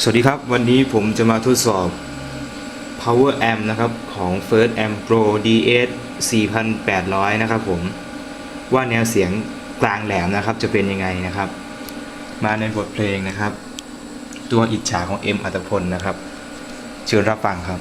สวัสดีครับ วันนี้ผมจะมาทดสอบ power amp นะครับ ของ first amp pro ds 4800 นะครับผม ว่าแนวเสียงกลางแหลมนะครับจะเป็นยังไงนะครับ มาในบทเพลงนะครับ ตัวอิจฉาของ m อัตพลนะครับ เชิญรับฟังครับ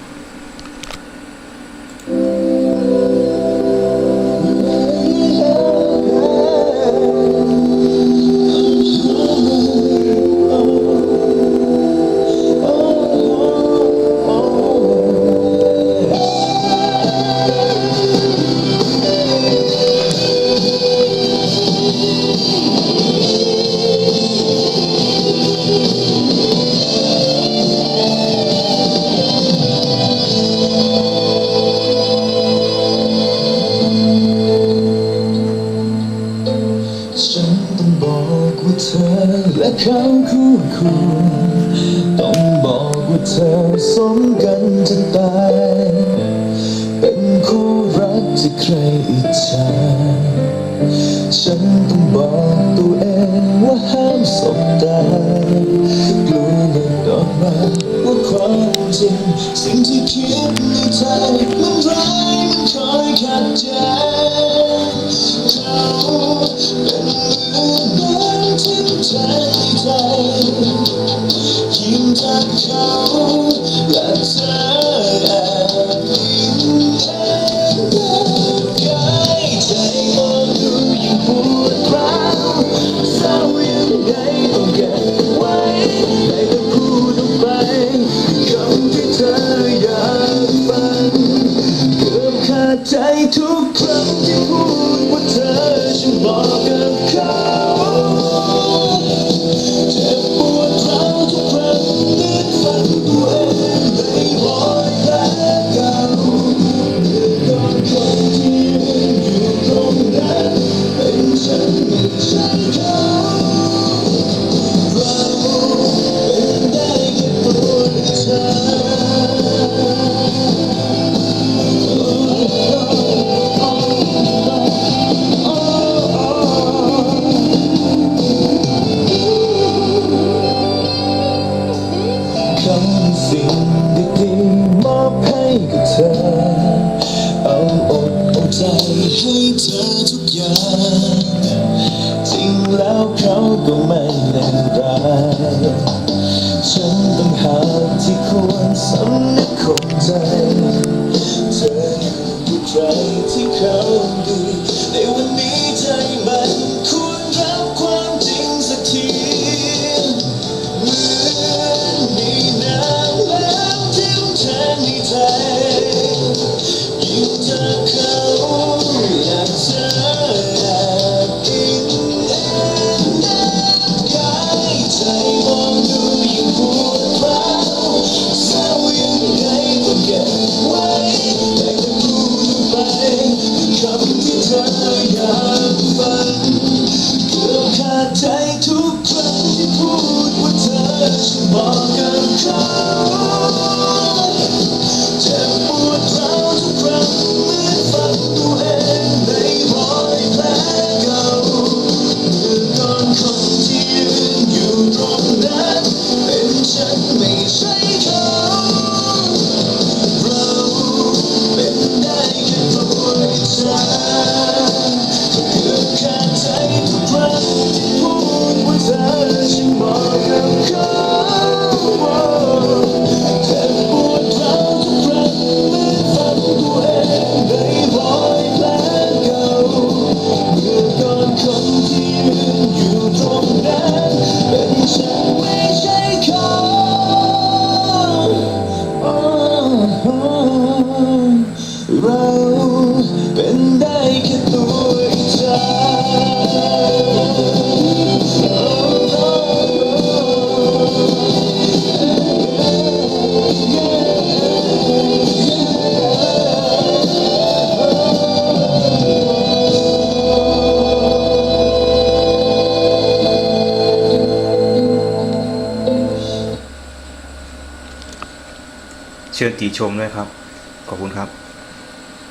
อและเขาคู่คู่ต้องบอกว่าเธอสมกันจะตาย เป็นคู่รักที่ใครอิจฉาฉันต้องบอกตัวเองว่าห้ามสบตากลัวหลุดออกมาว่าความจริง สิ่งที่คิดในใจมันร้าย Ciao, that's ให้เธอทุกอย่างจริงแล้วเขาก็ไม่เลวร้าฉันต้องหาที่ควรสำ เชิญติชมด้วยครับ ขอบคุณครับ